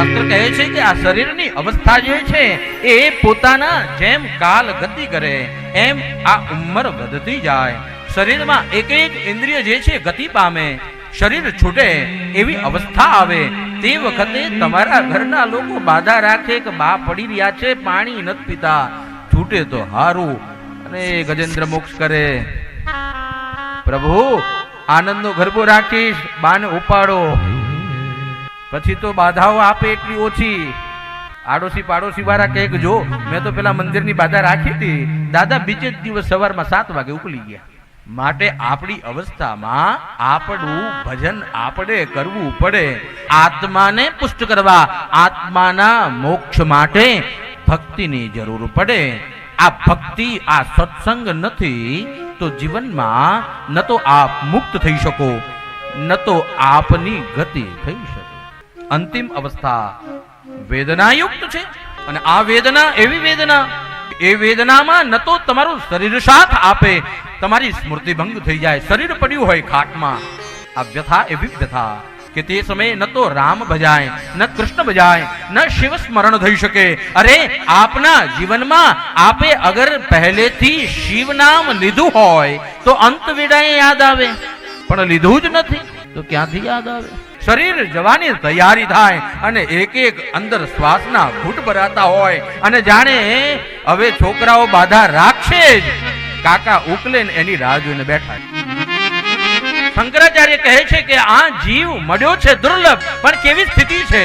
શાસ્ત્ર કહે છે કે આ શરીરની અવસ્થા જે છે, એ પોતાના જેમ કાલ ગતિ કરે, એમ આ ઉંમર વધતી જાય. શરીરમાં એક એક ઇન્દ્રિય જે છે ગતિ પામે, શરીર છૂટે, એવી અવસ્થા આવે. તે વખતે તમારા ઘરના લોકો બાધા રાખે કે બા પડી રહ્યા છે, પાણી નથી પીતા. છૂટે તો હારું. અને ગજેન્દ્ર મોક્ષ કરે. પ્રભુ, આનંદનો ગરબો રાખીશ, બાને ઉપાડો. પછી તો બાધાઓ આપે એટલી ઓછી. આડોશી પાડોશી વાળા કહે જો, મેં તો પેલા મંદિરની બાધા રાખી હતી. દાદા બીજે જ દિવસ સવારમાં સાત વાગે ઉકલી ગયા. માટે આપણી અવસ્થામાં આપણું ભજન આપણે કરવું પડે. આત્માને પુષ્ટ કરવા, આત્માના મોક્ષ માટે ભક્તિની જરૂર પડે. આ ભક્તિ, આ સત્સંગ નથી, તો જીવનમાં ન તો આપ મુક્ત થઈ શકો. ન તો આપની ગતિ થઈ શકે. અંતિમ અવસ્થા વેદનાયુક્ત છે. અને આ વેદના એવી વેદના, એ વેદનામાં ન તો તમારું શરીર સાથ આપે, તમારી સ્મૃતિ ભંગ થઈ જાય, શરીર પડ્યું હોય ખાટમાં. આ વ્યથા એવી વ્યથા કે તે સમયે ન તો રામ ભજાય, ન કૃષ્ણ ભજાય, ન શિવ સ્મરણ થઈ શકે. અરે, આપના જીવનમાં આપે અગર પહેલેથી શિવ નામ લીધું હોય, તો અંત વેળાએ યાદ આવે. પણ લીધું જ નથી, તો ક્યાંથી યાદ આવે? શરીર જવાની તૈયારી થાય અને એક એક અંદર શ્વાસના ઘૂંટ ભરાતા હોય અને જાણે હવે છોકરાઓ બાધા રાખશે જ. કાકા ઉકલે એની રાહ જોઈને બેઠા શંકરાચાર્ય કહે છે કે આ જીવ મળ્યો છે દુર્લભ, પણ કેવી સ્થિતિ છે?